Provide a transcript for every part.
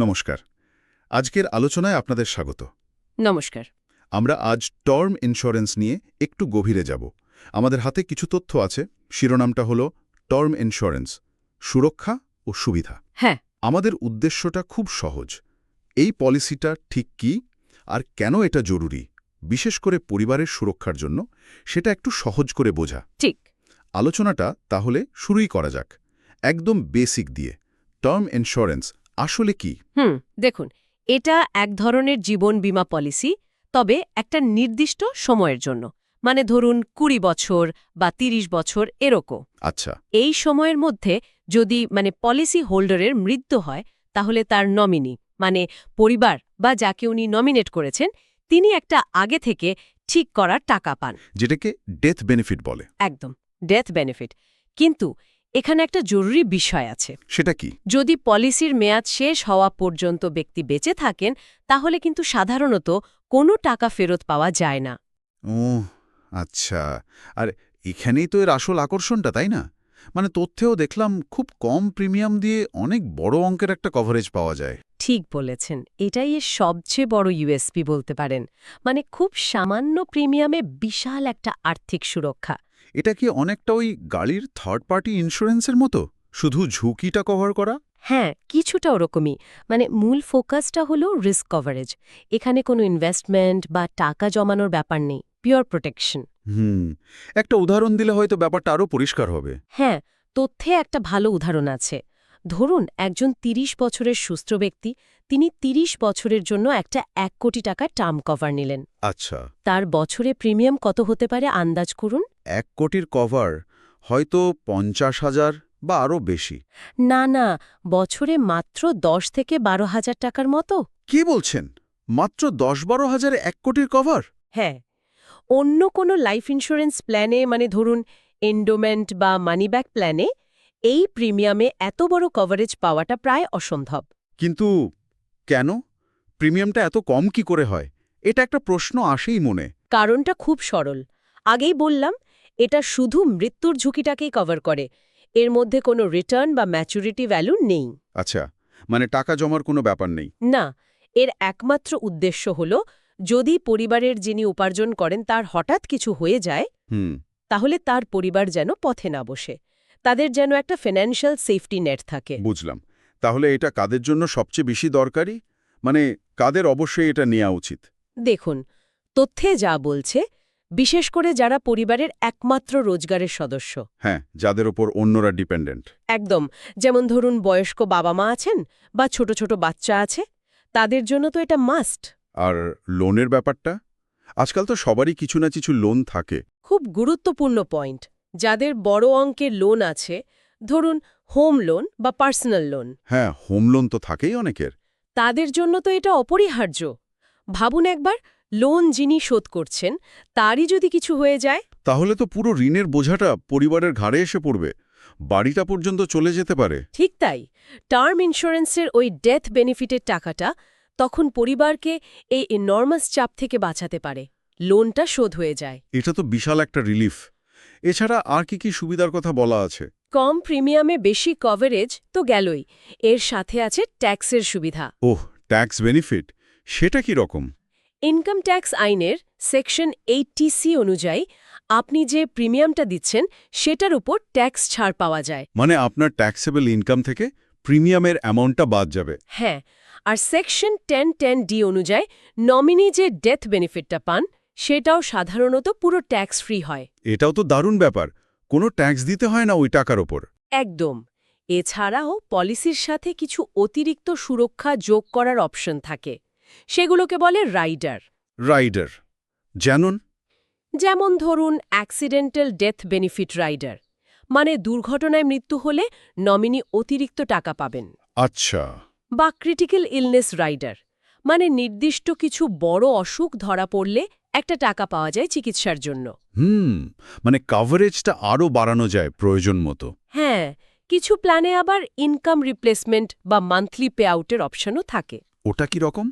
নমস্কার। আজকের আলোচনায় আপনাদের স্বাগত। নমস্কার। আমরা আজ টার্ম ইন্স্যুরেন্স নিয়ে একটু গভীরে যাব। আমাদের হাতে কিছু তথ্য আছে। শিরোনামটা হল টার্ম ইন্স্যুরেন্স সুরক্ষা ও সুবিধা। হ্যাঁ। আমাদের উদ্দেশ্যটা খুব সহজ। এই পলিসিটা ঠিক কি আর কেন এটা জরুরি? বিশেষ করে পরিবারের সুরক্ষার জন্য সেটা একটু সহজ করে বোঝা। ঠিক। আলোচনাটা তাহলে শুরুই করা যাক। একদম বেসিক দিয়ে। টার্ম ইন্স্যুরেন্স আসলে কি? হুম দেখুন এটা এক ধরনের জীবন বীমা পলিসি তবে একটা নির্দিষ্ট সময়ের জন্য। মানে ধরুন কুড়ি বছর বা ৩০ বছর এরকম। আচ্ছা। এই সময়ের মধ্যে যদি মানে পলিসি হোল্ডারের মৃত্যু হয় তাহলে তার নমিনি মানে পরিবার বা যাকে উনি নমিনেট করেছেন তিনি একটা আগে থেকে ঠিক করার টাকা পান। যেটাকে ডেথ বেনিফিট বলে। একদম ডেথ বেনিফিট। কিন্তু এখানে একটা জরুরি বিষয় আছে। সেটা কি? যদি পলিসির মেয়াদ শেষ হওয়া পর্যন্ত ব্যক্তি বেঁচে থাকেন তাহলে কিন্তু সাধারণত কোনো টাকা ফেরত পাওয়া যায় না। ও আচ্ছা। আর এখানেই তো এর আসল আকর্ষণটা তাই না? মানে তথ্যেও দেখলাম খুব কম প্রিমিয়াম দিয়ে অনেক বড় অঙ্কের একটা কভারেজ পাওয়া যায়। ঠিক বলেছেন। এটাই এর সবচেয়ে বড় ইউএসপি বলতে পারেন। মানে খুব সামান্য প্রিমিয়ামে বিশাল একটা আর্থিক সুরক্ষা। এটা কি অনেকটা ওই গাড়ির থার্ড পার্টি ইন্স্যুরেন্সের মতো? শুধু ঝুঁকিটা কভার করা? হ্যাঁ কিছুটা ওরকমই। মানে মূল ফোকাসটা হলো রিস্ক কভারেজ এখানে কোনো ইনভেস্টমেন্ট বা টাকা জমানোর ব্যাপার নেই। পিওর প্রোটেকশন হুম একটা উদাহরণ দিলে হয়তো ব্যাপারটা আরও পরিষ্কার হবে। হ্যাঁ তথ্যে একটা ভালো উদাহরণ আছে। ধরুন একজন ৩০ বছরের সুস্থ ব্যক্তি তিনি ৩০ বছরের জন্য একটা এক কোটি টাকা টার্ম কভার নিলেন। আচ্ছা। তার বছরে প্রিমিয়াম কত হতে পারে? আন্দাজ করুন। এক কোটির কভার হয়তো পঞ্চাশ হাজার বা আরও বেশি। না না বছরে মাত্র দশ থেকে বারো হাজার টাকার মতো। কি বলছেন? মাত্র দশ বারো হাজারে এক কোটির কভার? হ্যাঁ অন্য কোনো লাইফ ইন্স্যুরেন্স প্ল্যানে মানে ধরুন এন্ডোমেন্ট বা মানিব্যাক প্ল্যানে এই প্রিমিয়ামে এত বড় কভারেজ পাওয়াটা প্রায় অসম্ভব। কিন্তু কেন? প্রিমিয়ামটা এত কম কি করে হয়? এটা একটা প্রশ্ন আসেই মনে। কারণটা খুব সরল। আগেই বললাম এটা শুধু মৃত্যুর ঝুঁকিটাকেই কভার করে। এর মধ্যে কোনো রিটার্ন বা ম্যাচুরিটি ভ্যালু নেই। আচ্ছা মানে টাকা জমার কোনো ব্যাপার নেই? না এর একমাত্র উদ্দেশ্য হল যদি পরিবারের যিনি উপার্জন করেন তার হঠাৎ কিছু হয়ে যায় হুম। তাহলে তার পরিবার যেন পথে না বসে। তাদের যেন একটা ফিনান্সিয়াল সেফটি নেট থাকে। বুঝলাম। তাহলে এটা কাদের জন্য সবচেয়ে বেশি দরকারি? মানে কাদের অবশ্যই এটা নেওয়া উচিত? দেখুন তথ্যে যা বলছে বিশেষ করে যারা পরিবারের একমাত্র রোজগারের সদস্য। হ্যাঁ যাদের ওপর অন্যরা ডিপেন্ডেন্ট। একদম যেমন ধরুন বয়স্ক বাবা মা আছেন বা ছোট ছোট বাচ্চা আছে তাদের জন্য তো এটা মাস্ট। আর লোনের ব্যাপারটা? আজকাল তো সবারই কিছু না কিছু লোন থাকে। খুব গুরুত্বপূর্ণ পয়েন্ট যাদের বড় অঙ্কের লোন আছে ধরুন হোম লোন বা পার্সোনাল লোন। হ্যাঁ হোম লোন তো থাকেই অনেকের। তাদের জন্য তো এটা অপরিহার্য। ভাবুন একবার লোন যিনি শোধ করছেন তারই যদি কিছু হয়ে যায়? তাহলে তো পুরো ঋণের বোঝাটা পরিবারের ঘাড়ে এসে পড়বে। বাড়িটা পর্যন্ত চলে যেতে পারে। ঠিক তাই। টার্ম ইন্স্যুরেন্সের ওই ডেথ বেনিফিটের টাকাটা তখন পরিবারকে এই এনর্মাস চাপ থেকে বাঁচাতে পারে। লোনটা শোধ হয়ে যায়। এটা তো বিশাল একটা রিলিফ এছাড়া আর কি কি সুবিধার কথা বলা আছে? কম প্রিমিয়ামে বেশি কভারেজ তো গেলই। এর সাথে আছে ট্যাক্সের সুবিধা। ওহ ট্যাক্স বেনিফিট সেটা কি রকম? ইনকাম ট্যাক্স আইনের সেকশন এইটিসি অনুযায়ী আপনি যে প্রিমিয়ামটা দিচ্ছেন সেটার উপর ট্যাক্স ছাড় পাওয়া যায়। মানে আপনার ট্যাক্সেবল ইনকাম থেকে প্রিমিয়ামের অ্যামাউন্টটা বাদ যাবে। হ্যাঁ আর সেকশন টেন টেন ডি অনুযায়ী নমিনি যে ডেথ বেনিফিটটা পান সেটাও সাধারণত পুরো ট্যাক্স ফ্রি হয়। এটাও তো দারুণ ব্যাপার। কোনো ট্যাক্স দিতে হয় না ওই টাকার ওপর। একদম। এছাড়াও পলিসির সাথে কিছু অতিরিক্ত সুরক্ষা যোগ করার অপশন থাকে। সেগুলোকে বলে রাইডার। রাইডার। জানুন যেমন ধরুন অ্যাক্সিডেন্টাল ডেথ বেনিফিট রাইডার মানে দুর্ঘটনায় মৃত্যু হলে নমিনি অতিরিক্ত টাকা পাবেন। আচ্ছা। বা ক্রিটিক্যাল ইলনেস রাইডার মানে নির্দিষ্ট কিছু বড় অসুখ ধরা পড়লে একটা টাকা পাওয়া যায় চিকিৎসার জন্য। হুম মানে কাভারেজটা আরও বাড়ানো যায় প্রয়োজন মতো। হ্যাঁ কিছু প্ল্যানে আবার ইনকাম রিপ্লেসমেন্ট বা মান্থলি পে আউটের অপশনও থাকে। ওটা কি রকম?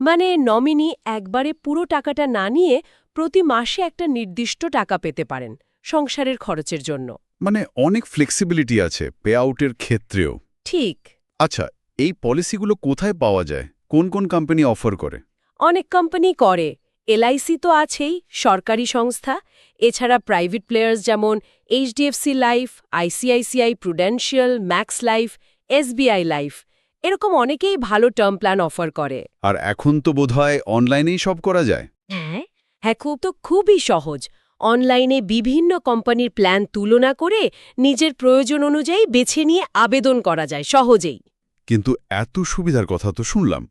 মানে নমিনি একবারে পুরো টাকাটা না নিয়ে প্রতি মাসে একটা নির্দিষ্ট টাকা পেতে পারেন সংসারের খরচের জন্য। মানে অনেক ফ্লেক্সিবিলিটি আছে পে আউটের ক্ষেত্রেও। ঠিক। আচ্ছা এই পলিসিগুলো কোথায় পাওয়া যায়? কোন কোন কোম্পানি অফার করে? অনেক কোম্পানি করে। এলআইসি তো আছেই সরকারি সংস্থা। এছাড়া প্রাইভেট প্লেয়ার্স যেমন HDFC life ICICI prudential max life SBI life এরকম অনেকেই ভালো টার্ম প্ল্যান অফার করে। আর এখন তো বোধহয় অনলাইনেই সব করা যায়। হ্যাঁ হ্যাঁ খুব তো খুবই সহজ। অনলাইনে বিভিন্ন কোম্পানির প্ল্যান তুলনা করে নিজের প্রয়োজন অনুযায়ী বেছে নিয়ে আবেদন করা যায় সহজেই। কিন্তু এত সুবিধার কথা তো শুনলাম।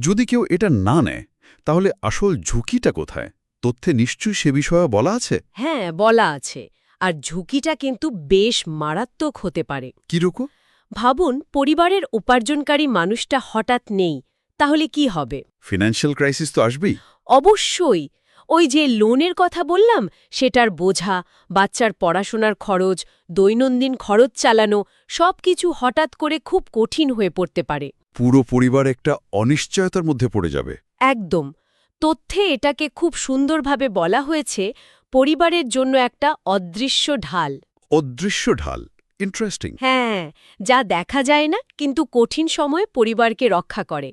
যদি কেউ এটা না নেয় তাহলে আসল ঝুঁকিটা কোথায়? তথ্যে নিশ্চয়ই সে বিষয়ে বলা আছে? হ্যাঁ বলা আছে। আর ঝুঁকিটা কিন্তু বেশ মারাত্মক হতে পারে। কীরকম? ভাবুন পরিবারের উপার্জনকারী মানুষটা হঠাৎ নেই তাহলে কি হবে? ফিনান্সিয়াল ক্রাইসিস তো আসবেই। অবশ্যই! ওই যে লোনের কথা বললাম সেটার বোঝা বাচ্চার পড়াশোনার খরচ দৈনন্দিন খরচ চালানো সবকিছু হঠাৎ করে খুব কঠিন হয়ে পড়তে পারে। পুরো পরিবার একটা অনিশ্চয়তার মধ্যে পড়ে যাবে। একদম! তথ্যে এটাকে খুব সুন্দরভাবে বলা হয়েছে পরিবারের জন্য একটা অদৃশ্য ঢাল। অদৃশ্য ঢাল। ইন্টারেস্টিং হ্যাঁ যা দেখা যায় না কিন্তু কঠিন সময়ে পরিবারকে রক্ষা করে।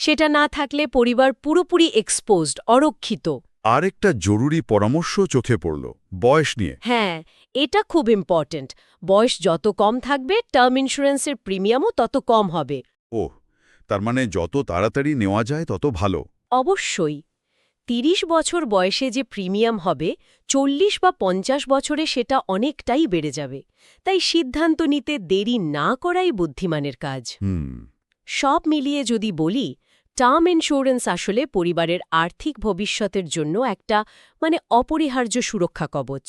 সেটা না থাকলে পরিবার পুরোপুরি এক্সপোজড অরক্ষিত। আরেকটা জরুরি পরামর্শ চোখে পড়ল বয়স নিয়ে। হ্যাঁ এটা খুব ইম্পর্ট্যান্ট বয়স যত কম থাকবে টার্ম ইন্স্যুরেন্সের প্রিমিয়ামও তত কম হবে। ওহ তার মানে যত তাড়াতাড়ি নেওয়া যায় তত ভালো। অবশ্যই। তিরিশ বছর বয়সে যে প্রিমিয়াম হবে চল্লিশ বা পঞ্চাশ বছরে সেটা অনেকটাই বেড়ে যাবে। তাই সিদ্ধান্ত নিতে দেরি না করাই বুদ্ধিমানের কাজ। হুম। সব মিলিয়ে যদি বলি টার্ম ইন্স্যুরেন্স আসলে পরিবারের আর্থিক ভবিষ্যতের জন্য একটা মানে অপরিহার্য সুরক্ষা কবচ।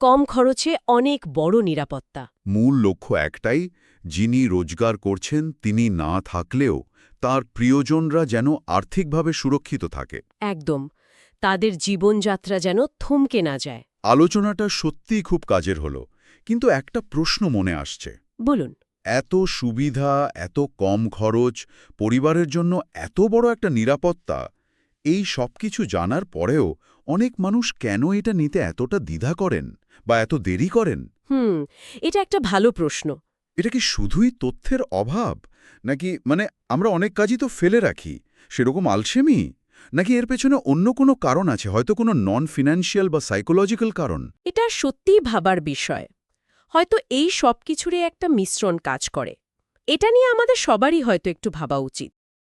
কম খরচে অনেক বড় নিরাপত্তা। মূল লক্ষ্য একটাই যিনি রোজগার করছেন তিনি না থাকলেও তার প্রিয়জনরা যেন আর্থিকভাবে সুরক্ষিত থাকে। একদম। তাদের জীবনযাত্রা যেন থমকে না যায়। আলোচনাটা সত্যিই খুব কাজের হলো কিন্তু একটা প্রশ্ন মনে আসছে। বলুন। এত সুবিধা এত কম খরচ পরিবারের জন্য এত বড় একটা নিরাপত্তা এই সব কিছু জানার পরেও অনেক মানুষ কেন এটা নিতে এতটা দ্বিধা করেন বা এত দেরি করেন? হুম এটা একটা ভালো প্রশ্ন। এটা কি শুধুই তথ্যের অভাব? নাকি মানে আমরা অনেক কাজই তো ফেলে রাখি? সেরকম আলসেমি? নাকি এর পেছনে অন্য কোনো কারণ আছে? হয়তো কোনো নন ফিনান্সিয়াল বা সাইকোলজিক্যাল কারণ? এটা সত্যিই ভাবার বিষয়। হয়তো এই সব কিছুরই একটা মিশ্রণ কাজ করে। এটা নিয়ে আমাদের সবারই হয়তো একটু ভাবা উচিত।